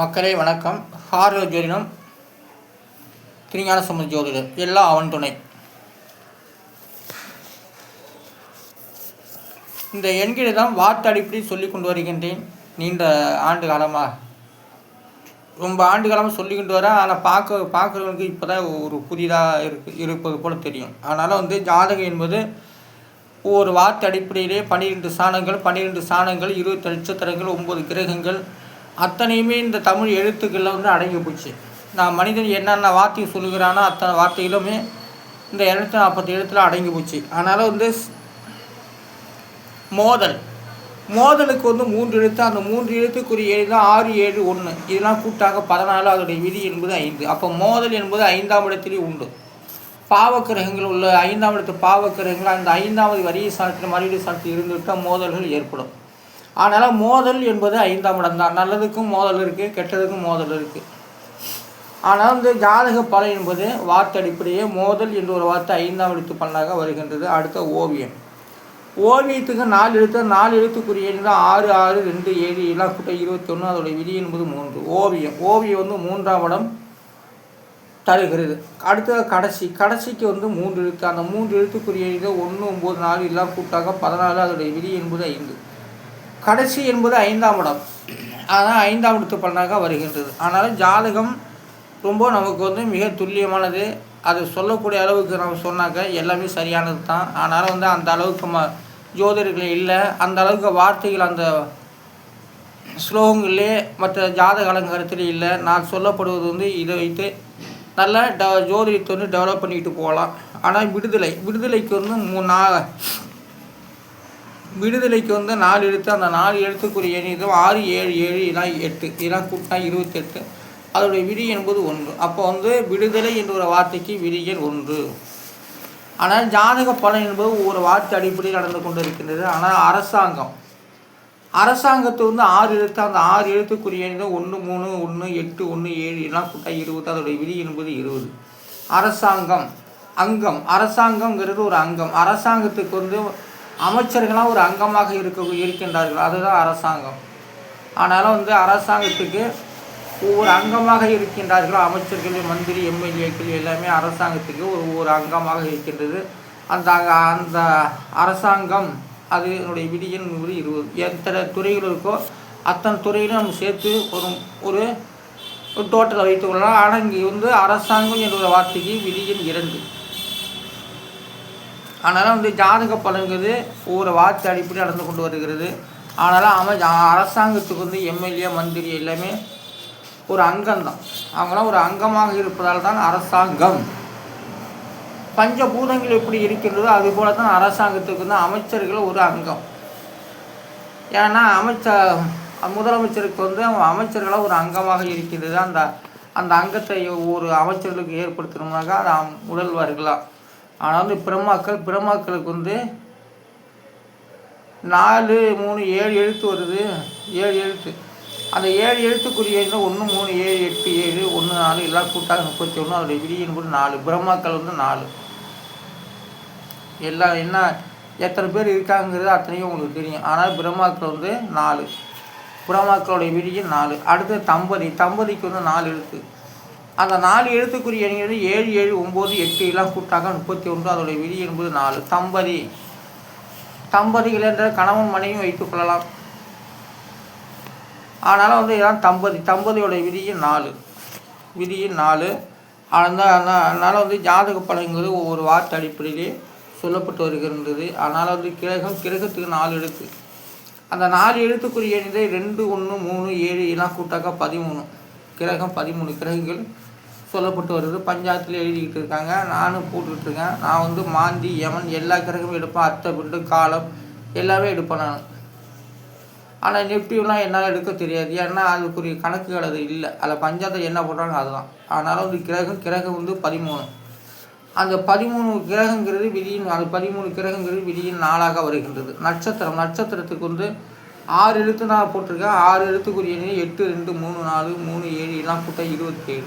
மக்களே வணக்கம். ஹார்வ ஜோதிடம் திருஞான சம்பந்த ஜோதிடர் எல்லாம் அவன் துணை. இந்த எண்களை தான் வார்த்தை அடிப்படையில் சொல்லி கொண்டு வருகின்றேன். நீண்ட ஆண்டு காலமாக ரொம்ப ஆண்டு காலமாக சொல்லி கொண்டு வரேன். ஆனால் பார்க்க பார்க்குறவங்களுக்கு இப்போ தான் ஒரு புதிதாக இருக்கு இருப்பது போல் தெரியும். அதனால் வந்து ஜாதகம் என்பது ஒவ்வொரு வார்த்தை அடிப்படையிலே பன்னிரெண்டு சாணங்கள் பன்னிரெண்டு சாணங்கள் இருபத்தி நட்சத்திரங்கள் ஒம்பது கிரகங்கள் அத்தனையுமே இந்த தமிழ் எழுத்துக்களில் வந்து அடங்கி போச்சு. நான் மனிதன் என்னென்ன வார்த்தையை சொல்லுகிறானோ அத்தனை வார்த்தைகளுமே இந்த இரநூத்தி நாற்பத்தி எழுத்தில் அடங்கி போச்சு. அதனால் வந்து ஸ்- மோதல். மோதலுக்கு வந்து மூன்று எழுத்து. அந்த மூன்று எழுத்துக்குரிய தான் ஆறு ஏழு ஒன்று இதெல்லாம் கூட்டாக பதினாலு அதோடைய விதி என்பது ஐந்து. அப்போ மோதல் என்பது ஐந்தாம் இடத்திலே உண்டு. பாவக்கிரகங்கள் உள்ள ஐந்தாம் இடத்து பாவக்கிரகங்கள் அந்த ஐந்தாவது வரியை சார்த்து மறுபடியும் சார்த்து இருந்துவிட்டால் மோதல்கள் ஏற்படும். அதனால் மோதல் என்பது ஐந்தாம் இடம் தான். நல்லதுக்கும் மோதல் இருக்குது கெட்டதுக்கும் மோதல் இருக்குது ஆனால் வந்து ஜாதக பலன் என்பது வார்த்தை அடிப்படையே மோதல் என்ற ஒரு வார்த்தை ஐந்தாம் எழுத்து பலனாக வருகின்றது. அடுத்த ஓவியம். ஓவியத்துக்கு நாலு எழுத்து நாலு எழுத்துக்குரிய தான் ஆறு ஆறு ரெண்டு ஏழு எல்லாம் கூட்ட இருபத்தி ஒன்று அதோடைய விதி என்பது மூன்று. ஓவியம். ஓவியம் வந்து மூன்றாம் இடம் தருகிறது. அடுத்தது கடைசி. கடைசிக்கு வந்து மூன்று எழுத்து. அந்த மூன்று எழுத்துக்குரிய ஒன்று ஒம்பது நாலு எல்லாம் கூட்டாக பதினாலு அதோடைய விதி என்பது ஐந்து. கடைசி என்பது ஐந்தாம் இடம். ஆனால் ஐந்தாம் இடத்து பலனாக வருகின்றது. ஆனால் ஜாதகம் ரொம்ப நமக்கு வந்து மிக துல்லியமானது. அது சொல்லக்கூடிய அளவுக்கு நம்ம சொன்னாக்க எல்லாமே சரியானது தான். ஆனால் வந்து அந்த அளவுக்கு ம ஜோதிடர்கள் இல்லை. அந்த அளவுக்கு வார்த்தைகள் அந்த ஸ்லோகங்களே மற்ற ஜாதக அலங்காரத்திலே இல்லை. நான் சொல்லப்படுவது வந்து இதை வைத்து நல்லா ட ஜோதிடத்தை வந்து டெவலப் பண்ணிக்கிட்டு போகலாம். ஆனால் விடுதலை விடுதலைக்கு வந்து மூணு விடுதலைக்கு வந்து நாலு எழுத்து அந்த நாலு எழுத்துக்குரிய எண் இது ஆறு ஏழு ஏழு இதெல்லாம் எட்டு. இதெல்லாம் கூட்டினா இருபத்தெட்டு. அதோடைய விதி என்பது ஒன்று. அப்போ வந்து விடுதலை என்ற ஒரு வார்த்தைக்கு விதிகள் ஒன்று. ஆனால் ஜாதக பலன் என்பது ஒவ்வொரு வார்த்தை அடிப்படையில் நடந்து கொண்டு இருக்கின்றது ஆனால் அரசாங்கம். அரசாங்கத்தை வந்து ஆறு எழுத்து அந்த ஆறு எழுத்துக்குரிய ஒன்று மூணு ஒன்று எட்டு ஒன்று ஏழு எல்லாம் கூட்டா இருபது. அதோடைய விதி என்பது இருபது. அரசாங்கம். அங்கம். அரசாங்கம்ங்கிறது ஒரு அங்கம். அரசாங்கத்துக்கு வந்து அமைச்சர்களாக ஒரு அங்கமாக இருக்க இருக்கின்றார்கள். அதுதான் அரசாங்கம். ஆனாலும் வந்து அரசாங்கத்துக்கு ஒவ்வொரு அங்கமாக இருக்கின்றார்கள். அமைச்சர்கள் மந்திரி எம்எல்ஏக்கள் எல்லாமே அரசாங்கத்துக்கு ஒரு ஒவ்வொரு அங்கமாக இருக்கின்றது. அந்த அந்த அரசாங்கம் அது என்னுடைய விதியின் நூறு இருபது. எத்தனை துறைகள் இருக்கோ அத்தனை துறையிலும் நம்ம சேர்த்து ஒரு ஒரு டோட்டலை வைத்துக் கொள்ளலாம். ஆனால் இங்கே வந்து அரசாங்கம் என்ற வார்த்தைக்கு விதியின் இரண்டு. அதனால் வந்து ஜாதக பலன்கிறது ஒவ்வொரு வார்த்தை அடிப்படை நடந்து கொண்டு வருகிறது. ஆனாலும் அமை அரசாங்கத்துக்கு வந்து எம்எல்ஏ மந்திரி எல்லாமே ஒரு அங்கம்தான். அவங்களாம் ஒரு அங்கமாக இருப்பதால் தான் அரசாங்கம். பஞ்சபூதங்கள் எப்படி இருக்கின்றதோ அதுபோல தான் அரசாங்கத்துக்கு வந்து அமைச்சர்கள் ஒரு அங்கம். ஏன்னா அமைச்சர் முதலமைச்சருக்கு வந்து அவன் அமைச்சர்களாக ஒரு அங்கமாக இருக்கின்றது அந்த அந்த அங்கத்தை ஒரு அமைச்சர்களுக்கு ஏற்படுத்தணும்னாக்கா அது முதல்வர்களாக ஆனால் வந்து பிரம்மாக்கள் பிரம்மாக்களுக்கு வந்து நாலு மூணு ஏழு எழுத்து வருது. ஏழு எழுத்து. அந்த ஏழு எழுத்துக்குரிய ஒன்று மூணு ஏழு எட்டு ஏழு ஒன்று நாலு எல்லாம் கூட்டாக முப்பத்தி ஒன்று அதோடைய விடியின் கூட நாலு. பிரம்மாக்கள் வந்து நாலு. எல்லாம் என்ன எத்தனை பேர் இருக்காங்கிறது அத்தனையும் உங்களுக்கு தெரியும். ஆனால் பிரம்மாக்கள் வந்து நாலு. பிரம்மாக்களுடைய விதியும் நாலு. அடுத்து தம்பதி. தம்பதிக்கு வந்து நாலு எழுத்து. அந்த நாலு எழுத்துக்குரிய எண்கள் ஏழு ஏழு ஒம்பது எட்டு எல்லாம் கூட்டாக முப்பத்தி ஒன்று அதோடைய விதி என்பது நாலு. தம்பதி. தம்பதிகள் என்ற கணவன் மனைவி வைத்துக் கொள்ளலாம். ஆனாலும் வந்து இதான் தம்பதி. தம்பதியோட விதியும் நாலு. விதியும் நாலு. அந்த அதனால் வந்து ஜாதக பலன்கிறது ஒவ்வொரு வார்த்தை அடிப்படையிலே சொல்லப்பட்டு வருகின்றது. அதனால் வந்து கிரகம் கிரகத்துக்கு நாலு எழுத்து. அந்த நாலு எழுத்துக்குரிய எண்ணிதை ரெண்டு ஒன்று மூணு ஏழு எல்லாம் கூட்டாக்கா பதிமூணு. கிரகம் பதிமூணு கிரகங்கள். சொல்லப்பட்டு வருது. பஞ்சாயத்தில் எழுதிக்கிட்டு இருக்காங்க. நானும் போட்டுக்கிட்டு இருக்கேன். நான் வந்து மாந்தி யமன் எல்லா கிரகமும் எடுப்பேன். அத்தை பிண்டு காலம் எல்லாமே எடுப்பேன் நான். ஆனால் நிஃப்டிலாம் என்னால் எடுக்க தெரியாது. ஏன்னா அதுக்குரிய கணக்குகள் அது இல்லை. அதில் பஞ்சாயத்தில் என்ன போடுறாங்க அதுதான். அதனால் வந்து கிரகம் கிரகம் வந்து பதிமூணு. அந்த பதிமூணு கிரகங்கிறது விதியின் அது பதிமூணு கிரகங்கிறது விதியின் நாளாக வருகின்றது. நட்சத்திரம் நட்சத்திரத்துக்கு வந்து ஆறு எழுத்து நான் போட்டிருக்கேன். ஆறு எழுத்துக்குரிய எட்டு ரெண்டு மூணு நாலு மூணு ஏழு எல்லாம் இருபத்தி ஏழு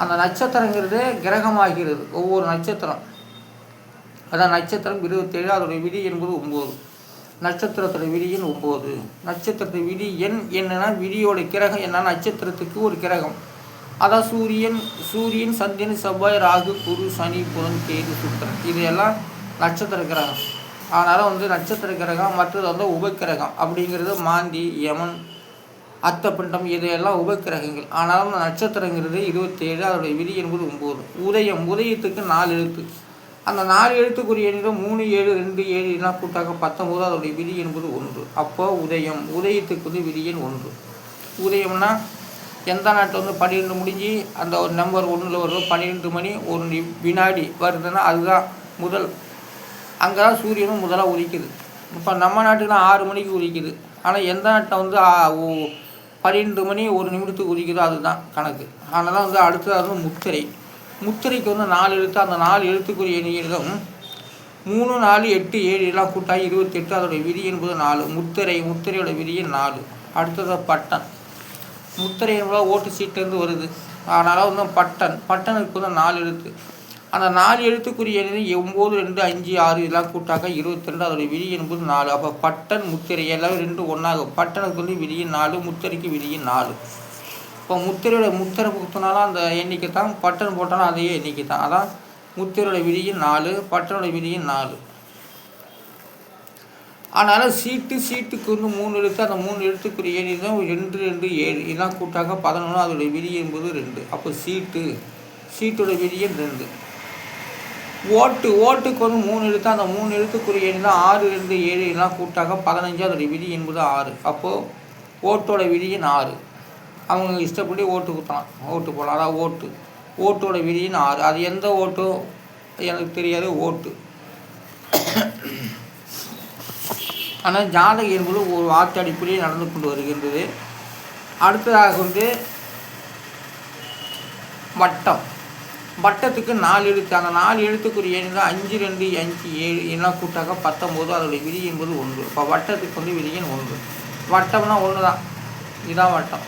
அந்த நட்சத்திரங்கிறது கிரகமாகிறது ஒவ்வொரு நட்சத்திரம். அதான் நட்சத்திரம் இருபத்தேழு அதோடைய விதி என்பது ஒம்பது. நட்சத்திரத்தோட விதி எண் ஒம்பது. நட்சத்திரத்து விதி எண் என்னன்னா விதியோட கிரகம் என்ன நட்சத்திரத்துக்கு ஒரு கிரகம். அதான் சூரியன் சூரியன் சந்திரன் செவ்வாய் ராகு குரு சனி புதன் கேது சுக்கரன். இது எல்லாம் நட்சத்திர கிரகம். அதனால் வந்து நட்சத்திர கிரகம் மற்றது வந்து உபக்கிரகம் அப்படிங்கிறது மாந்தி யமன் அத்தப்பிண்டம் இதையெல்லாம் உபக்கிரகங்கள். ஆனாலும் நட்சத்திரங்கிறது இருபத்தேழு அதோடைய விதி என்பது ஒம்பது. உதயம் உதயத்துக்கு நாலு எழுத்து. அந்த நாலு எழுத்துக்குரிய எண்ணிடம் மூணு ஏழு ரெண்டு ஏழு எல்லாம் கூட்டாக பத்தொம்போது அதோடைய விதி என்பது ஒன்று. அப்போ உதயம் உதயத்துக்கு வந்து விதி எண் ஒன்று. உதயம்னா எந்த நாட்டில் வந்து பன்னிரெண்டு முடிஞ்சு அந்த ஒரு நம்பர் ஒன்றில் வரும் பன்னிரெண்டு மணி ஒரு வினாடி வருதுன்னா அதுதான் முதல். அங்கே தான் சூரியனும் முதலாக உதிக்குது. இப்போ நம்ம நாட்டுல ஆறு மணிக்கு உதிக்குது. ஆனால் எந்த நாட்டில் வந்து பன்னிரெண்டு மணி ஒரு நிமிடத்துக்கு உதிக்குதோ அதுதான் கணக்கு. அதனால் வந்து அடுத்தது வந்து முத்திரை. முத்திரைக்கு வந்து நாலு எழுத்து அந்த நாலு எழுத்துக்குரிய எண்ணிலும் மூணு நாலு எட்டு ஏழு எல்லாம் கூட்டாகி இருபத்தெட்டு அதோடைய விதி என்பது நாலு. முத்திரை முத்திரையோட விதியே நாலு. அடுத்தது பட்டன். முத்திரை என்பது ஓட்டு சீட்லேருந்து வருது. அதனால் வந்து பட்டன். பட்டனுக்கு வந்து நாலு எழுத்து. அந்த நாலு எழுத்துக்குரிய ஒம்பது ரெண்டு அஞ்சு ஆறு இதெல்லாம் கூட்டாக்க இருபத்தி ரெண்டு அதோடைய விதி என்பது நாலு. அப்போ பட்டன் முத்திரை எல்லாமே ரெண்டு ஒன்றாகும் பட்டனுக்கு வந்து விதியும் நாலு முத்திரைக்கு விதியும் நாலு. இப்போ முத்திரையோட முத்திரை குத்தினாலும் அந்த எண்ணிக்கை தான். பட்டன் போட்டாலும் அதே எண்ணிக்கை தான். அதான் முத்திரையோட விதியும் நாலு பட்டனோட விதியும் நாலு. அதனால் சீட்டு சீட்டுக்கு வந்து மூணு எழுத்து. அந்த மூணு எழுத்துக்குரிய எண் தான் ரெண்டு ரெண்டு ஏழு. இதெல்லாம் கூட்டாக பதினொன்று அதோடைய விதி என்பது ரெண்டு. அப்போ சீட்டு சீட்டோட விதியும் ரெண்டு. ஓட்டு ஓட்டுக்கு வந்து மூணு எழுத்து அந்த மூணு எழுத்துக்குரிய எண் தான் ஆறு ரெண்டு ஏழு எல்லாம் கூட்டாக பதினஞ்சு அதோடைய விதி என்பது ஆறு. அப்போது ஓட்டோட விதியின் ஆறு. அவங்க இஷ்டப்படி ஓட்டு கொடுத்தலாம் ஓட்டு போடலாம். அதான் ஓட்டு. ஓட்டோட விதியின் ஆறு. அது எந்த ஓட்டோ எனக்கு தெரியாது ஓட்டு. ஆனால் ஜாதகம் என்பது ஒரு வார்த்தை அடிப்படையில் நடந்து கொண்டு வருகின்றது. அடுத்ததாக வந்து வட்டம். வட்டத்துக்கு நாலு எழுத்து அந்த நாலு எழுத்துக்குரிய எண் அஞ்சு ரெண்டு அஞ்சு ஏழு எல்லாம் கூட்டாக பத்தொம்போது அதோடைய விதி என்பது ஒன்று. இப்போ வட்டத்துக்கு வந்து விதியின் ஒன்று. வட்டம்னா ஒன்று தான் இதுதான் வட்டம்.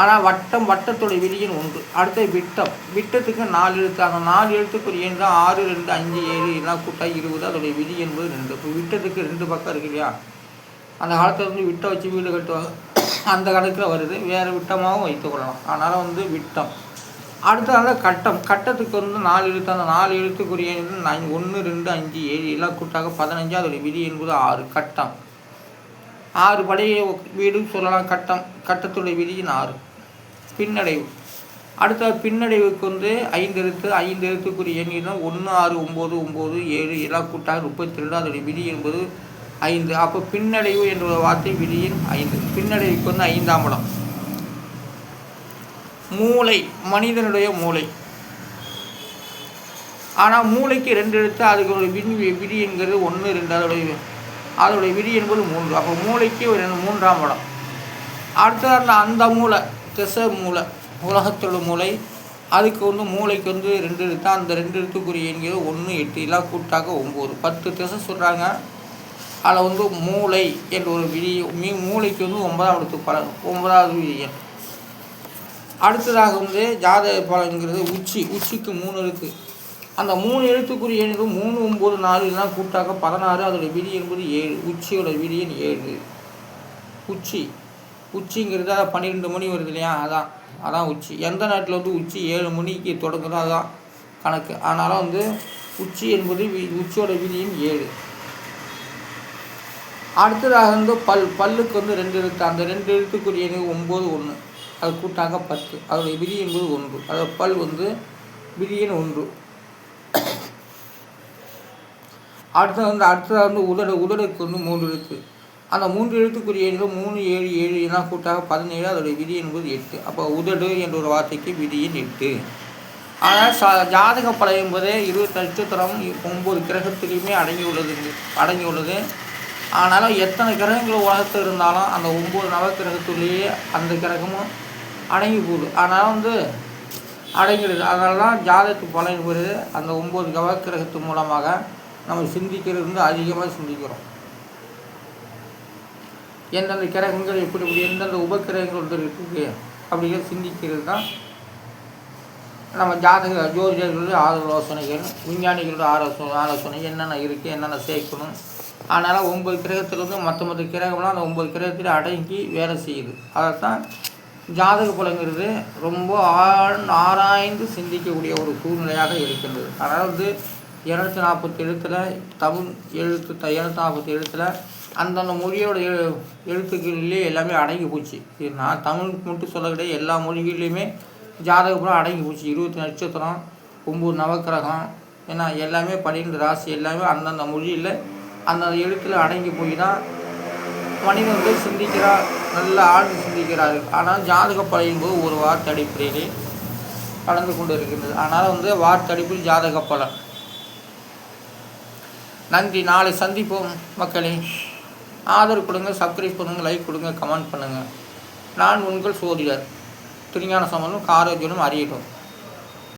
ஆனால் வட்டம் வட்டத்துடைய விதியின் ஒன்று. அடுத்தது விட்டம். விட்டத்துக்கு நாலு எழுத்து அந்த நாலு எழுத்துக்குரிய எண் தான் ஆறு ரெண்டு அஞ்சு ஏழு எல்லாம் கூட்டா இருபது அதோடைய விதி என்பது ரெண்டு. இப்போ விட்டத்துக்கு ரெண்டு பக்கம் இருக்கு இல்லையா? அந்த காலத்தில் வந்து விட்டம் வச்சு வீடு கட்டுவாங்க. அந்த கணக்கில் வருது. வேறு விட்டமாகவும் வைத்துக்கொள்ளலாம் அதனால் வந்து விட்டம். அடுத்ததாக கட்டம். கட்டத்துக்கு வந்து நாலு எழுத்து அந்த நாலு எழுத்துக்குரிய ஒன்று ரெண்டு அஞ்சு ஏழு எல்லாம் கூட்டாக பதினஞ்சு அதோடைய விதி என்பது ஆறு. கட்டம். ஆறு படைய வீடு சொல்லலாம். கட்டம். கட்டத்துடைய விதியின் ஆறு. பின்னடைவு. அடுத்த பின்னடைவுக்கு வந்து ஐந்து எழுத்து ஐந்து எழுத்துக்குரிய எண் ஒன்று ஆறு ஒம்பது ஒம்பது ஏழு எல்லாம் கூட்டாக முப்பத்தி ரெண்டு அதோடைய விதி என்பது ஐந்து. அப்போ பின்னடைவு என்ற வார்த்தை விதியின் ஐந்து. பின்னடைவுக்கு வந்து ஐந்தாம் இடம். மூளை மனிதனுடைய மூளை. ஆனால் மூளைக்கு ரெண்டு எழுத்து அதுக்கு ஒரு விரி விதிங்கிறது ஒன்று ரெண்டு அதோடைய அதோடைய விதி என்பது மூன்று. அப்போ மூளைக்கு ஒரு ரெண்டு- மூன்றாம் இடம். அடுத்தது அந்த அந்த மூளை திசை மூளை உலகத்தோட மூளை. அதுக்கு வந்து மூளைக்கு வந்து ரெண்டு எழுத்து அந்த ரெண்டு எழுத்துக்குரிய எண்கிறது ஒன்று எட்டு எல்லாம் கூட்டாக ஒம்பது. பத்து திசை சொல்கிறாங்க அதில் வந்து மூளை என்ற ஒரு விதி மீ மூளைக்கு வந்து ஒன்பதாம் இடத்துக்கு பல ஒன்பதாவது விதி எண். அடுத்ததாக வந்து ஜாதக பலன்கிறது உச்சி உச்சிக்கு மூணு எழுத்து. அந்த மூணு எழுத்துக்குரிய எண் மூணு ஒம்பது நாலு எல்லாம் கூட்டாக பதினாறு அதோட விதி என்பது ஏழு. உச்சியோட விதி எண் ஏழு. உச்சி. உச்சிங்கிறது அதான் பன்னிரெண்டு மணி வருது இல்லையா? அதான் அதான் உச்சி. எந்த நாட்டில் வந்து உச்சி ஏழு மணிக்கு தொடங்குதோ அதான் கணக்கு. அதனால் வந்து உச்சி என்பது வி- உச்சியோட விதியின் ஏழு. அடுத்ததாக வந்து பல் பல்லுக்கு வந்து ரெண்டு எழுத்து. அந்த ரெண்டு எழுத்துக்குரிய ஒம்பது ஒன்று அது கூட்டாக பத்து. அதோடைய விதி என்பது ஒன்று. அதோட பல் வந்து விதியின் ஒன்று. அடுத்தது வந்து அடுத்ததாக வந்து உதடு உதடுக்கு வந்து மூன்று எழுத்து. அந்த மூன்று எழுத்துக்குரிய எண்கள் மூணு ஏழு ஏழு எல்லாம் கூட்டாக பதினேழு அதோடைய விதி என்பது எட்டு. அப்போ உதடு என்ற ஒரு வார்த்தைக்கு விதியின் எட்டு. ஆனால் சா ஜாதக பலம் என்பதே இருபத்தி நட்சத்திரம் ஒம்பது கிரகத்திலையுமே அடங்கியுள்ளது அடங்கியுள்ளது. ஆனாலும் எத்தனை கிரகங்கள் உலகத்தில் இருந்தாலும் அந்த ஒம்பது நவக்கிரகத்துலேயே அந்த கிரகமும் அடங்கி போகுது அதனால் வந்து அடங்கிடுது. அதனால தான் ஜாதகத்து பலன் வருது. அந்த ஒம்பது கவக்கிரகத்து மூலமாக நம்ம சிந்திக்கிறது வந்து அதிகமாக சிந்திக்கிறோம். எந்தெந்த கிரகங்கள் எப்படி எப்படி எந்தெந்த உபக்கிரகங்கள் வந்து இருக்குது அப்படிங்கிறத சிந்திக்கிறது தான் நம்ம ஜாதக ஜோதிடர்களுடைய ஆலோசனைகள் விஞ்ஞானிகளோட ஆலோசனை ஆலோசனை என்னென்ன இருக்குது என்னென்ன சேர்க்கணும். அதனால் ஒம்பது கிரகத்திலிருந்து மற்ற மற்ற கிரகம்லாம் அந்த ஒம்பது கிரகத்தில் அடங்கி வேலை செய்யுது. அதைத்தான் ஜாதக பலங்கிறது ரொம்ப ஆழ் ஆராய்ந்து சிந்திக்கக்கூடிய ஒரு சூழ்நிலையாக இருக்கின்றது. அதனால் வந்து இரநூத்தி நாற்பத்தி எழுத்தில் தமிழ் எழுத்து த இரநூத்தி நாற்பத்தி எழுத்தில் அந்தந்த மொழியோட எழு எழுத்துக்களிலே எல்லாமே அடங்கி போச்சு. இது நான் தமிழ் மட்டும் சொல்ல கிடையாது எல்லா மொழிகள்லையுமே ஜாதக பலம் அடங்கி போச்சு. இருபத்தி நட்சத்திரம் ஒம்பது நவக்கிரகம் ஏன்னா எல்லாமே பன்னிரெண்டு ராசி எல்லாமே அந்தந்த மொழியில் அந்தந்த எழுத்தில் அடங்கி போய் தான் மனிதன் வந்து சிந்திக்கிறார். நல்ல ஆழ்ந்து சிந்திக்கிறார்கள் ஆனால் ஜாதக பலன் போது ஒரு வார்த்தை அடிப்படையிலே கலந்து கொண்டு இருக்கின்றது அதனால் வந்து வார்த்தை அடிப்பில் ஜாதக பலன். நன்றி. நாளை சந்திப்போம் மக்களே. ஆதரவு கொடுங்க சப்ஸ்கிரைப் பண்ணுங்கள் லைக் கொடுங்க கமெண்ட் பண்ணுங்கள் நான் உங்கள் சோதிடர். திருஞான சம்பந்தம் ஆரோக்கியமும் அறியட்டும்.